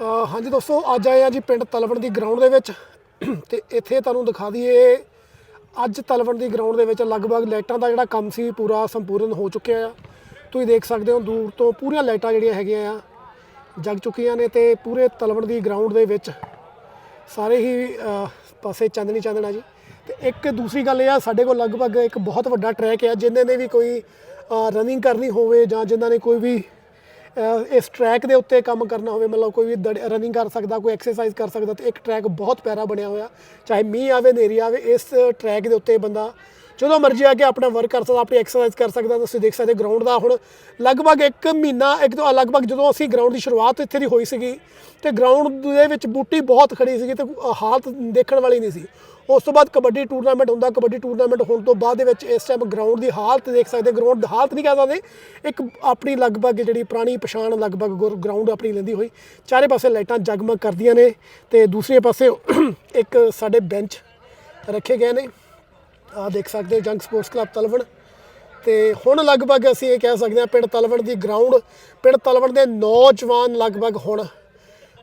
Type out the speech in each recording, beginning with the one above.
ਹਾਂਜੀ ਦੋਸਤੋ ਅੱਜ ਆਏ ਆ ਜੀ ਪਿੰਡ ਤਲਵਣ ਦੀ ਗਰਾਊਂਡ ਦੇ ਵਿੱਚ। ਤੇ ਇੱਥੇ ਤੁਹਾਨੂੰ ਦਿਖਾ ਦਈਏ ਅੱਜ ਤਲਵਣ ਦੀ ਗਰਾਊਂਡ ਦੇ ਵਿੱਚ ਲਗਭਗ ਲਾਈਟਾਂ ਦਾ ਜਿਹੜਾ ਕੰਮ ਸੀ ਪੂਰਾ ਸੰਪੂਰਨ ਹੋ ਚੁੱਕਿਆ ਆ। ਤੁਸੀਂ ਦੇਖ ਸਕਦੇ ਹੋ ਦੂਰ ਤੋਂ ਪੂਰੀਆਂ ਲਾਈਟਾਂ ਜਿਹੜੀਆਂ ਹੈਗੀਆਂ ਆ ਜਗ ਚੁੱਕੀਆਂ ਨੇ ਤੇ ਪੂਰੇ ਤਲਵਣ ਦੀ ਗਰਾਊਂਡ ਦੇ ਵਿੱਚ। ਸਾਰੇ ਹੀ ਅ, ਪਾਸੇ ਚਾਂਦਨੀ ਚਾਂਦਨਾ ਜੀ। ਤੇ ਇੱਕ ਦੂਸਰੀ ਗੱਲ ਇਹ ਆ ਸਾਡੇ ਕੋਲ ਲਗਭਗ ਇੱਕ ਬਹੁਤ ਵੱਡਾ ਟਰੈਕ ਆ ਜਿਨ੍ਹਾਂ ਨੇ ਵੀ ਕੋਈ ਰਨਿੰਗ ਕਰਨੀ ਹੋਵੇ ਜਾਂ ਜਿਨ੍ਹਾਂ ਨੇ ਕੋਈ ਵੀ ਇਸ ਟਰੈਕ ਦੇ ਉੱਤੇ ਕੰਮ ਕਰਨਾ ਹੋਵੇ, ਮਤਲਬ ਕੋਈ ਵੀ ਰਨਿੰਗ ਕਰ ਸਕਦਾ, ਕੋਈ ਐਕਸਰਸਾਈਜ਼ ਕਰ ਸਕਦਾ, ਤੇ ਇੱਕ ਟਰੈਕ ਬਹੁਤ ਪਿਆਰਾ ਬਣਿਆ ਹੋਇਆ। ਚਾਹੇ ਮੀਂਹ ਆਵੇ ਨੇਰੀ ਆਵੇ, ਇਸ ਟਰੈਕ ਦੇ ਉੱਤੇ ਬੰਦਾ ਜਦੋਂ ਮਰਜ਼ੀ ਆ ਕੇ ਆਪਣਾ ਵਰਕ ਕਰ ਸਕਦਾ, ਆਪਣੀ ਐਕਸਰਸਾਈਜ਼ ਕਰ ਸਕਦਾ, ਤੁਸੀਂ ਦੇਖ ਸਕਦੇ ਗਰਾਊਂਡ ਦਾ ਹੁਣ ਲਗਭਗ ਇੱਕ ਮਹੀਨਾ, ਇੱਕ ਤੋਂ ਲਗਭਗ ਜਦੋਂ ਅਸੀਂ ਗਰਾਊਂਡ ਦੀ ਸ਼ੁਰੂਆਤ ਇੱਥੇ ਦੀ ਹੋਈ ਸੀਗੀ, ਤੇ ਗਰਾਊਂਡ ਦੇ ਵਿੱਚ ਬੂਟੀ ਬਹੁਤ ਖੜੀ ਸੀਗੀ ਤੇ ਹਾਲਤ ਦੇਖਣ ਵਾਲੀ ਨਹੀਂ ਸੀ। ਉਸ ਤੋਂ ਬਾਅਦ ਕਬੱਡੀ ਟੂਰਨਾਮੈਂਟ ਹੁੰਦਾ, ਕਬੱਡੀ ਟੂਰਨਾਮੈਂਟ ਹੋਣ ਤੋਂ ਬਾਅਦ ਦੇ ਵਿੱਚ ਇਸ ਟਾਈਮ ਗਰਾਊਂਡ ਦੀ ਹਾਲਤ ਦੇਖ ਸਕਦੇ ਗਰਾਊਂਡ ਦੀ ਹਾਲਤ ਨਹੀਂ ਕਹਿ ਸਕਦੇ, ਇੱਕ ਆਪਣੀ ਲਗਭਗ ਜਿਹੜੀ ਪੁਰਾਣੀ ਪਛਾਣ ਲਗਭਗ ਗਰਾਊਂਡ ਆਪਣੀ ਲੈਂਦੀ ਹੋਈ, ਚਾਰੇ ਪਾਸੇ ਲਾਈਟਾਂ ਜਗਮਗ ਕਰਦੀਆਂ ਨੇ ਤੇ ਦੂਸਰੇ ਪਾਸੇ ਇੱਕ ਸਾਡੇ ਬੈਂਚ ਰੱਖੇ ਗਏ ਨੇ। ਆ ਦੇਖ ਸਕਦੇ ਹੋ ਜੰਗ ਸਪੋਰਟਸ ਕਲੱਬ ਤਲਵਣ। ਤੇ ਹੁਣ ਲਗਭਗ ਅਸੀਂ ਇਹ ਕਹਿ ਸਕਦੇ ਹਾਂ ਪਿੰਡ ਤਲਵਣ ਦੀ ਗਰਾਊਂਡ ਪਿੰਡ ਤਲਵਣ ਦੇ ਨੌਜਵਾਨ ਲਗਭਗ ਹੁਣ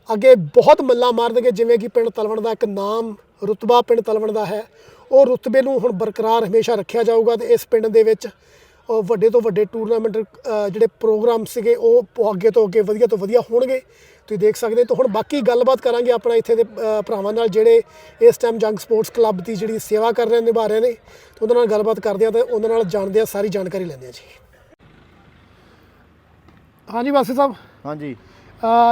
ਅੱਗੇ ਬਹੁਤ ਮੱਲਾ ਮਾਰਨਗੇ ਜਿਵੇਂ ਕਿ ਪਿੰਡ ਤਲਵਣ ਦਾ ਇੱਕ ਨਾਮ ਰੁਤਬਾ ਪਿੰਡ ਤਲਵਣ ਦਾ ਹੈ। ਉਹ ਰੁਤਬੇ ਨੂੰ ਹੁਣ ਬਰਕਰਾਰ ਹਮੇਸ਼ਾ ਰੱਖਿਆ ਜਾਊਗਾ ਤੇ ਇਸ ਪਿੰਡ ਦੇ ਵਿੱਚ ਅ, ਵੱਡੇ ਤੋਂ ਵੱਡੇ ਟੂਰਨਾਮੈਂਟ ਜਿਹੜੇ ਪ੍ਰੋਗਰਾਮ ਸੀਗੇ ਉਹ ਅੱਗੇ ਤੋਂ ਅੱਗੇ ਵਧੀਆ ਤੋਂ ਵਧੀਆ ਹੋਣਗੇ। ਤੁਸੀਂ ਦੇਖ ਸਕਦੇ ਹੋ। ਤਾਂ ਹੁਣ ਬਾਕੀ ਗੱਲਬਾਤ ਕਰਾਂਗੇ ਆਪਣਾ ਇੱਥੇ ਦੇ ਭਰਾਵਾਂ ਨਾਲ ਜਿਹੜੇ ਇਸ ਟਾਈਮ ਜੰਗ ਸਪੋਰਟਸ ਕਲੱਬ ਦੀ ਜਿਹੜੀ ਸੇਵਾ ਕਰ ਰਹੇ ਨੇ ਨਿਭਾ ਰਹੇ ਨੇ। ਤੇ ਉਹਨਾਂ ਨਾਲ ਗੱਲਬਾਤ ਕਰਦੇ ਆ ਤੇ ਉਹਨਾਂ ਨਾਲ ਜਾਣਦੇ ਆ ਸਾਰੀ ਜਾਣਕਾਰੀ ਲੈਂਦੇ ਆ ਜੀ। ਹਾਂਜੀ ਵਾਸੀ ਸਾਹਿਬ। ਹਾਂਜੀ।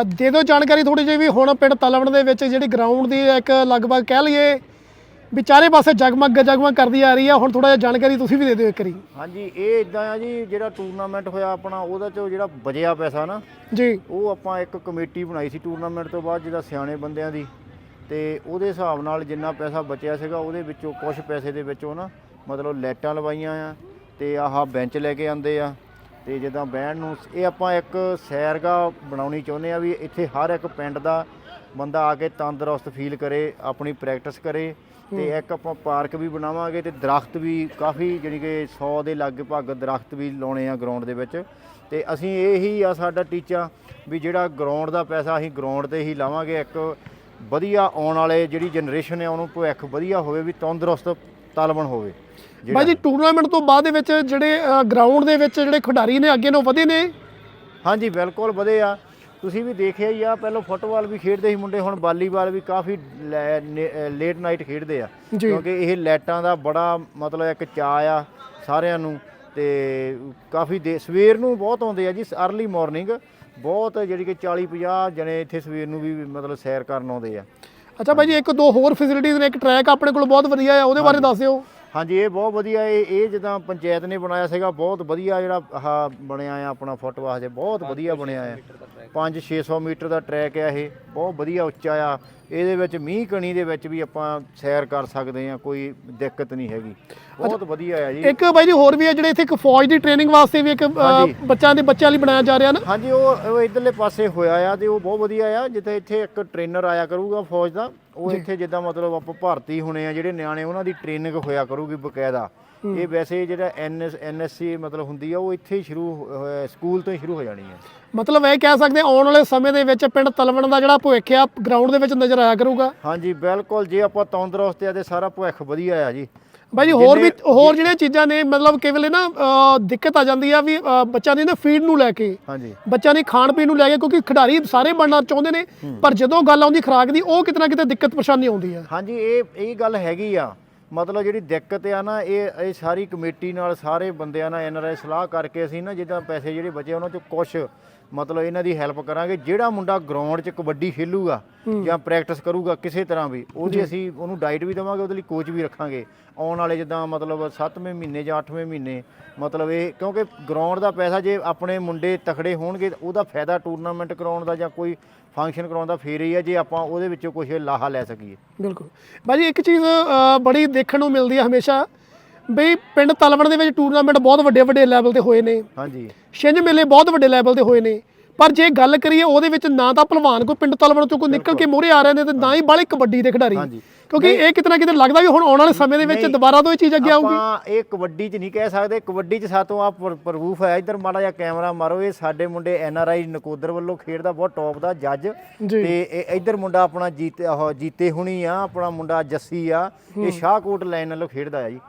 ਦੇ ਦਿਓ ਜਾਣਕਾਰੀ ਥੋੜੀ ਜਿਹੀ ਵੀ ਹੁਣ ਪਿੰਡ ਤਲਵਣ ਦੇ ਵਿੱਚ ਜਿਹੜੀ ਗਰਾਊਂਡ ਦੀ ਇੱਕ ਲਗਭਗ ਕਹਿ ਲਈਏ ਵੀ ਚਾਰੇ ਪਾਸੇ ਜਗਮਗ ਜਗਮਗ ਕਰਦੀ ਆ ਰਹੀ ਆ ਹੁਣ ਥੋੜਾ ਜਿਹਾ ਜਾਣਕਾਰੀ ਤੁਸੀਂ ਵੀ ਦੇ ਦਿਓ ਇੱਕ ਵਾਰੀ। ਹਾਂਜੀ ਇਹ ਇਦਾਂ ਆ ਜੀ ਜਿਹੜਾ ਟੂਰਨਾਮੈਂਟ ਹੋਇਆ ਆਪਣਾ ਉਹਦਾ ਚੋਂ ਜਿਹੜਾ ਬਜਿਆ ਪੈਸਾ ਨਾ ਜੀ। ਉਹ ਆਪਾਂ ਇੱਕ ਕਮੇਟੀ ਬਣਾਈ ਸੀ ਟੂਰਨਾਮੈਂਟ ਤੋਂ ਬਾਅਦ ਜਿਹਦਾ ਸਿਆਣੇ ਬੰਦਿਆਂ ਦੀ। ਤੇ ਉਹਦੇ ਹਿਸਾਬ ਨਾਲ ਜਿੰਨਾ ਪੈਸਾ ਬਚਿਆ ਸੀਗਾ ਉਹਦੇ ਵਿੱਚੋਂ ਕੁਝ ਪੈਸੇ ਦੇ ਵਿੱਚੋਂ ਨਾ ਮਤਲਬ ਲਾਈਟਾਂ ਲਵਾਈਆਂ ਆ ਤੇ ਆਹ ਬੈਂਚ ਲੈ ਕੇ ਆਂਦੇ ਆ। ਤੇ ਜਿੱਦਾਂ ਬਹਿਣ ਨੂੰ ਇਹ ਆਪਾਂ ਇੱਕ ਸੈਰਗਾ ਬਣਾਉਣੀ ਚਾਹੁੰਦੇ ਆ ਵੀ ਇੱਥੇ ਹਰ ਇੱਕ ਪਿੰਡ ਦਾ ਬੰਦਾ ਆ ਕੇ ਤੰਦਰੁਸਤ ਫੀਲ ਕਰੇ ਆਪਣੀ ਪ੍ਰੈਕਟਿਸ ਕਰੇ ਤੇ ਇੱਕ ਆਪਾਂ ਪਾਰਕ ਵੀ ਬਣਾਵਾਂਗੇ ਤੇ ਦਰਖਤ ਵੀ ਕਾਫੀ ਜਾਣੀ ਕਿ 100 ਦੇ ਲਗਭਗ ਦਰਖਤ ਵੀ ਲਾਉਣੇ ਆ ਗਰਾਊਂਡ ਦੇ ਵਿੱਚ ਤੇ ਅਸੀਂ ਇਹੀ ਆ ਸਾਡਾ ਟੀਚਾ ਵੀ ਜਿਹੜਾ ਗਰਾਊਂਡ ਦਾ ਪੈਸਾ ਅਸੀਂ ਗਰਾਊਂਡ ਤੇ ਹੀ ਲਾਵਾਂਗੇ ਇੱਕ ਵਧੀਆ ਆਉਣ ਵਾਲੇ ਜਿਹੜੀ ਜਨਰੇਸ਼ਨ ਹੈ ਉਹਨੂੰ ਭਵਿੱਖ ਵਧੀਆ ਹੋਵੇ ਵੀ ਤੰਦਰੁਸਤ ਤਾਲਬਨ ਹੋਵੇ। ਬਾਈ ਜੀ ਟੂਰਨਾਮੈਂਟ ਤੋਂ ਬਾਅਦ ਦੇ ਵਿੱਚ ਜਿਹੜੇ ਗਰਾਊਂਡ ਦੇ ਵਿੱਚ ਜਿਹੜੇ ਖਿਡਾਰੀ ਨੇ ਅੱਗੇ ਨੂੰ ਵਧੇ ਨੇ? ਹਾਂਜੀ ਬਿਲਕੁਲ ਵਧੇ ਆ। ਤੁਸੀਂ ਵੀ ਦੇਖਿਆ ਹੀ ਆ ਪਹਿਲਾਂ ਫੁੱਟਬਾਲ ਵੀ ਖੇਡਦੇ ਸੀ ਮੁੰਡੇ ਹੁਣ ਵਾਲੀਬਾਲ ਵੀ ਕਾਫੀ ਲੇਟ ਨਾਈਟ ਖੇਡਦੇ ਆ। ਕਿਉਂਕਿ ਇਹ ਲਾਈਟਾਂ ਦਾ ਬੜਾ ਮਤਲਬ ਇੱਕ ਚਾਅ ਆ ਸਾਰਿਆਂ ਨੂੰ ਤੇ ਕਾਫੀ ਦੇ ਸਵੇਰ ਨੂੰ ਬਹੁਤ ਆਉਂਦੇ ਆ ਜੀ ਅਰਲੀ ਮਾਰਨਿੰਗ ਬਹੁਤ ਜਿਹੜੀ ਕਿ 40 50 ਜਣੇ ਇੱਥੇ ਸਵੇਰ ਨੂੰ ਵੀ ਮਤਲਬ ਸੈਰ ਕਰਨ ਆਉਂਦੇ ਆ। ਅੱਛਾ ਬਾਈ ਜੀ ਇੱਕ ਦੋ ਹੋਰ ਫੈਸਿਲਿਟੀਜ਼ ਨੇ ਇੱਕ ਟਰੈਕ ਆਪਣੇ ਕੋਲ ਬਹੁਤ ਵਧੀਆ ਆ ਉਹਦੇ ਬਾਰੇ ਦੱਸ ਦਿਓ। ਹਾਂਜੀ ਇਹ ਬਹੁਤ ਵਧੀਆ ਇਹ ਇਹ ਜਿੱਦਾਂ ਪੰਚਾਇਤ ਨੇ ਬਣਾਇਆ ਸੀਗਾ ਬਹੁਤ ਵਧੀਆ ਜਿਹੜਾ ਆਹ ਬਣਿਆ ਆ ਆਪਣਾ ਫੁੱਟਬਾਲ ਦੇ ਬਹੁਤ ਵਧੀਆ ਬਣਿਆ ਆ। 5 600 ਮੀਟਰ ਦਾ ਟਰੈਕ ਆ ਇਹ ਬਹੁਤ ਵਧੀਆ ਉੱਚਾ ਆ। ਇਹਦੇ ਵਿੱਚ ਮੀਂਹ ਕਣੀ ਦੇ ਵਿੱਚ ਵੀ ਆਪਾਂ ਸੈਰ ਕਰ ਸਕਦੇ ਆ ਕੋਈ ਦਿੱਕਤ ਨਹੀਂ ਹੈਗੀ। ਬਹੁਤ ਵਧੀਆ ਆ ਜੀ। ਇੱਕ ਬਾਈ ਜੀ ਹੋਰ ਵੀ ਹੈ ਜਿਹੜੇ ਇੱਥੇ ਇੱਕ ਫੌਜ ਦੀ ਟ੍ਰੇਨਿੰਗ ਵਾਸਤੇ ਵੀ ਇੱਕ ਅ, ਹਾਂਜੀ। ਬੱਚਿਆਂ ਦੇ ਬੱਚਿਆਂ ਲਈ ਬਣਾਇਆ ਜਾ ਰਿਹਾ ਨਾ? ਹਾਂਜੀ ਉਹ ਉਹ ਇਧਰਲੇ ਪਾਸੇ ਹੋਇਆ ਆ ਤੇ ਉਹ ਬਹੁਤ ਵਧੀਆ ਆ ਜਿੱਥੇ ਇੱਥੇ ਇੱਕ ਟ੍ਰੇਨਰ ਆਇਆ ਕਰੂਗਾ ਫੌਜ ਦਾ। ਉਹ ਇੱਥੇ ਜਿੱਦਾਂ ਮਤਲਬ ਆਪਾਂ ਭਰਤੀ ਹੋਣੇ ਆ, ਜਿਹੜੇ ਨਿਆਣੇ ਉਹਨਾਂ ਦੀ ਟ੍ਰੇਨਿੰਗ ਹੋਇਆ ਕਰੂਗੀ ਬਕਾਇਦਾ। ਇਹ ਵੈਸੇ ਜਿਹੜਾ ਐਨਐਸ ਐਨਐਸਸੀ ਮਤਲਬ ਹੁੰਦੀ ਆ ਉਹ ਇੱਥੇ ਹੀ ਸ਼ੁਰੂ ਹੋ- ਸਕੂਲ ਤੋਂ ਹੀ ਸ਼ੁਰੂ ਹੋ ਜਾਣੀ ਆ। ਮਤਲਬ ਇਹ ਕਹਿ ਸਕਦੇ ਹਾਂ, ਆਉਣ ਵਾਲੇ ਸਮੇਂ ਦੇ ਵਿੱਚ ਪਿੰਡ ਤਲਵਣ ਦਾ ਜਿਹੜਾ ਭਵਿੱਖ ਆ ਗਰਾਊਂਡ ਦੇ ਵਿੱਚ ਨਜ਼ਰ ਆਇਆ ਕਰੂਗਾ। ਹਾਂਜੀ ਬਿਲਕੁਲ ਜੇ ਆਪਾਂ ਤੰਦਰੁਸਤ ਆ ਤੇ ਸਾਰਾ ਭਵਿੱਖ ਵਧੀਆ ਆ ਜੀ। ਬਾਈ ਜੀ ਹੋਰ ਵੀ ਹੋਰ ਜਿਹੜੀਆਂ ਚੀਜ਼ਾਂ ਨੇ ਮਤਲਬ ਕੇਵਲ ਨਾ ਦਿੱਕਤ ਆ ਜਾਂਦੀ ਆ ਵੀ ਅ, ਬੱਚਿਆਂ ਦੀ ਨਾ ਫੀਡ ਨੂੰ ਲੈ ਕੇ। ਹਾਂਜੀ। ਬੱਚਿਆਂ ਦੀ ਖਾਣ ਪੀਣ ਨੂੰ ਲੈ ਕੇ ਕਿਉਂਕਿ ਖਿਡਾਰੀ ਸਾਰੇ ਬਣਨਾ ਚਾਹੁੰਦੇ ਨੇ ਪਰ ਜਦੋਂ ਗੱਲ ਆਉਂਦੀ ਖੁਰਾਕ ਦੀ ਉਹ ਕਿਤੇ ਨਾ ਕਿਤੇ ਦਿੱਕਤ ਪਰੇਸ਼ਾਨੀ ਆਉਂਦੀ ਆ। ਹਾਂਜੀ ਇਹ ਇਹ ਗੱਲ ਹੈਗੀ ਆ। ਮਤਲਬ ਜਿਹੜੀ ਦਿੱਕਤ ਆ ਨਾ, ਇਹ ਇਹ ਸਾਰੀ ਕਮੇਟੀ ਨਾਲ ਸਾਰੇ ਬੰਦਿਆਂ ਨਾਲ ਐਨਆਰਆਈ ਸਲਾਹ ਕਰਕੇ ਅਸੀਂ ਨਾ ਜਿੱਦਾਂ ਪੈਸੇ ਜਿਹੜੇ ਬਚੇ ਉਹਨਾਂ ਚੋਂ ਕੁਛ ਮਤਲਬ ਇਹਨਾਂ ਦੀ ਹੈਲਪ ਕਰਾਂਗੇ। ਜਿਹੜਾ ਮੁੰਡਾ ਗਰਾਊਂਡ 'ਚ ਕਬੱਡੀ ਖੇਲੂਗਾ ਜਾਂ ਪ੍ਰੈਕਟਿਸ ਕਰੂਗਾ ਕਿਸੇ ਤਰ੍ਹਾਂ ਵੀ ਉਹਦੀ ਅਸੀਂ ਉਹਨੂੰ ਡਾਈਟ ਵੀ ਦੇਵਾਂਗੇ ਉਹਦੇ ਲਈ ਕੋਚ ਵੀ ਰੱਖਾਂਗੇ। ਆਉਣ ਵਾਲੇ ਜਿੱਦਾਂ ਮਤਲਬ 7ਵੇਂ ਮਹੀਨੇ ਜਾਂ 8ਵੇਂ ਮਹੀਨੇ ਮਤਲਬ ਇਹ ਕਿਉਂਕਿ ਗਰਾਊਂਡ ਦਾ ਪੈਸਾ ਜੇ ਆਪਣੇ ਮੁੰਡੇ ਤਕੜੇ ਹੋਣਗੇ ਉਹਦਾ ਫਾਇਦਾ ਟੂਰਨਾਮੈਂਟ ਕਰਾਉਣ ਦਾ ਜਾਂ ਕੋਈ ਫੰਕਸ਼ਨ ਕਰਾਉਣ ਦਾ ਫੇਰ ਹੀ ਆ ਜੇ ਆਪਾਂ ਉਹਦੇ ਵਿੱਚੋਂ ਕੁਝ ਲਾਹਾ ਲੈ ਸਕੀਏ। ਬਿਲਕੁਲ। ਬਾਈ ਜੀ ਇੱਕ ਚੀਜ਼ ਬੜੀ ਦੇਖਣ ਨੂੰ ਮਿਲਦੀ ਆ ਹਮੇਸ਼ਾ ਬਈ ਪਿੰਡ ਤਲਵਣ ਦੇ ਵਿੱਚ ਟੂਰਨਾਮੈਂਟ ਬਹੁਤ ਵੱਡੇ ਵੱਡੇ ਲੈਵਲ ਤੇ ਹੋਏ ਨੇ। ਹਾਂਜੀ। ਛਿੰਝ ਮੇਲੇ ਬਹੁਤ ਵੱਡੇ ਲੈਵਲ ਤੇ ਹੋਏ ਨੇ। ਪਰ ਜੇ ਗੱਲ ਕਰੀਏ ਉਹਦੇ ਵਿੱਚ ਨਾ ਤਾਂ ਪਹਿਲਵਾਨ ਕੋਈ ਪਿੰਡ ਤਲਵਣ ਤੋਂ ਕੋਈ ਨਿਕਲ ਕੇ ਮੋਹਰੇ ਆ ਰਹੇ ਨੇ ਤੇ ਨਾ ਹੀ ਬਾਲੇ ਕਬੱਡੀ ਦੇ ਖਿਡਾਰੀ। ਹਾਂਜੀ। ਕਿਉਂਕਿ ਇਹ ਕਿਤਨਾ ਕਿਤੇ ਲੱਗਦਾ ਵੀ ਹੁਣ ਆਉਣ ਵਾਲੇ ਸਮੇਂ ਦੇ ਵਿੱਚ ਦੁਬਾਰਾ ਤੋਂ ਇਹ ਚੀਜ਼ ਅੱਗੇ ਆਊਗੀ। ਆਪਾਂ ਇਹ ਕਬੱਡੀ 'ਚ ਨਹੀਂ ਕਹਿ ਸਕਦੇ ਕਬੱਡੀ 'ਚ ਸਾਤੋਂ ਆ ਪ੍ਰੂਫ ਹੈ। ਇੱਧਰ ਮਾੜਾ ਜਿਹਾ ਕੈਮਰਾ ਮਾਰੋ ਇਹ ਸਾਡੇ ਮੁੰਡੇ ਐਨ ਆਰ ਆਈ ਨਕੋਦਰ ਵੱਲੋਂ ਖੇਡਦਾ ਬਹੁਤ ਟੌਪ ਦਾ ਜੱਜ। ਤੇ ਇਹ ਇੱਧਰ ਮੁੰਡਾ ਆਪਣਾ ਜੀਤੇ ਉਹ ਜੀਤੇ ਹੁਣੀ ਆ ਆਪਣਾ ਮੁੰਡਾ ਜੱਸੀ ਆ ਇਹ ਸ਼ਾਹਕੋਟ ਲਾਈਨ ਵੱਲੋਂ ਖੇਡਦਾ ਆ ਜੀ।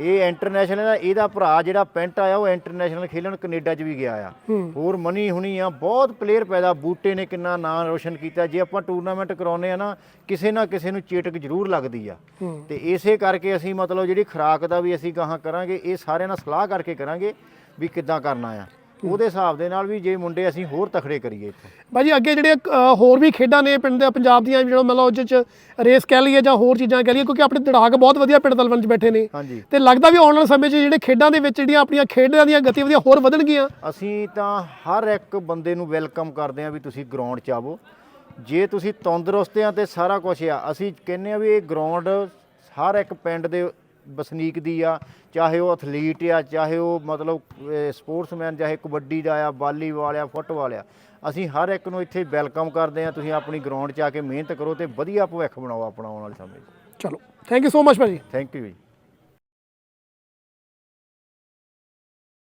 ਇਹ ਇੰਟਰਨੈਸ਼ਨਲ ਦਾ ਇਹਦਾ ਭਰਾ ਜਿਹੜਾ ਪੈਂਟ ਆਇਆ ਉਹ ਇੰਟਰਨੈਸ਼ਨਲ ਖੇਲਣ ਕੈਨੇਡਾ 'ਚ ਵੀ ਗਿਆ ਆ। ਹੋਰ ਮਨੀ ਹੁਣੀ ਆ ਬਹੁਤ ਪਲੇਅਰ ਪੈਦਾ ਬੂਟੇ ਨੇ ਕਿੰਨਾ ਨਾਂ ਰੋਸ਼ਨ ਕੀਤਾ। ਜੇ ਆਪਾਂ ਟੂਰਨਾਮੈਂਟ ਕਰਾਉਨੇ ਆ ਨਾ ਕਿਸੇ ਨਾ ਕਿਸੇ ਨੂੰ ਚੇਟਕ ਜ਼ਰੂਰ ਲੱਗਦੀ ਆ। ਤੇ ਇਸੇ ਕਰਕੇ ਅਸੀਂ ਮਤਲਬ ਜਿਹੜੀ ਖੁਰਾਕ ਦਾ ਵੀ ਅਸੀਂ ਗਾਹਾਂ ਕਰਾਂਗੇ ਇਹ ਸਾਰਿਆਂ ਨਾਲ ਸਲਾਹ ਕਰਕੇ ਕਰਾਂਗੇ ਵੀ ਕਿੱਦਾਂ ਕਰਨਾ ਆ। ਉਹਦੇ ਹਿਸਾਬ ਦੇ ਨਾਲ ਵੀ ਜੇ ਮੁੰਡੇ ਅਸੀਂ ਹੋਰ ਤਖੜੇ ਕਰੀਏ ਇੱਥੇ। ਬਾਜੀ ਅੱਗੇ ਜਿਹੜੇ ਅ, ਹੋਰ ਵੀ ਖੇਡਾਂ ਨੇ ਪਿੰਡ ਦੇ ਪੰਜਾਬ ਦੀਆਂ ਜਿਹੜਾ ਮਤਲਬ ਉਹਦੇ ਚ ਰੇਸ ਕਹਿ ਲਈਏ ਜਾਂ ਹੋਰ ਚੀਜ਼ਾਂ ਕਹਿ ਲਈਏ ਕਿਉਂਕਿ ਆਪਣੇ ਦੜਾਕ ਬਹੁਤ ਵਧੀਆ ਪਿੰਡ ਤਲਵਣ ਚ ਬੈਠੇ ਨੇ। ਹਾਂਜੀ। ਤੇ ਲੱਗਦਾ ਵੀ ਆਉਣ ਵਾਲੇ ਸਮੇਂ 'ਚ ਜਿਹੜੇ ਖੇਡਾਂ ਦੇ ਵਿੱਚ ਜਿਹੜੀਆਂ ਆਪਣੀਆਂ ਖੇਡਾਂ ਦੀਆਂ ਗਤੀਵਿਧੀਆਂ ਹੋਰ ਵਧਣਗੀਆਂ। ਅਸੀਂ ਤਾਂ ਹਰ ਇੱਕ ਬੰਦੇ ਨੂੰ ਵੈਲਕਮ ਕਰਦੇ ਆ ਵੀ ਤੁਸੀਂ ਗਰਾਊਂਡ 'ਚ ਆਵੋ। ਜੇ ਤੁਸੀਂ ਤੰਦਰੁਸਤ ਆ ਤੇ ਸਾਰਾ ਕੁਝ ਆ ਅਸੀਂ ਕਹਿੰਨੇ ਆ ਵੀ ਇਹ ਗਰਾਊਂਡ ਹਰ ਇੱਕ ਪਿੰਡ ਦੇ ਵਸਨੀਕ ਦੀ ਆ ਚਾਹੇ ਉਹ ਐਥਲੀਟ ਆ ਚਾਹੇ ਉਹ ਮਤਲਬ ਸਪੋਰਟਸਮੈਨ ਚਾਹੇ ਕਬੱਡੀ ਦਾ ਆ ਵਾਲੀਬਾਲ ਆ ਫੁੱਟਬਾਲ ਆ ਅਸੀਂ ਹਰ ਇੱਕ ਨੂੰ ਇੱਥੇ ਵੈਲਕਮ ਕਰਦੇ ਆ ਤੁਸੀਂ ਆਪਣੀ ਗਰਾਊਂਡ 'ਚ ਆ ਕੇ ਮਿਹਨਤ ਕਰੋ ਤੇ ਵਧੀਆ ਭਵਿੱਖ ਬਣਾਓ ਆਪਣਾ ਆਉਣ ਵਾਲੇ ਸਮੇਂ 'ਚ। ਚਲੋ ਥੈਂਕ ਯੂ ਸੋ ਮਚ ਭਾਜੀ। ਥੈਂਕ ਯੂ ਜੀ।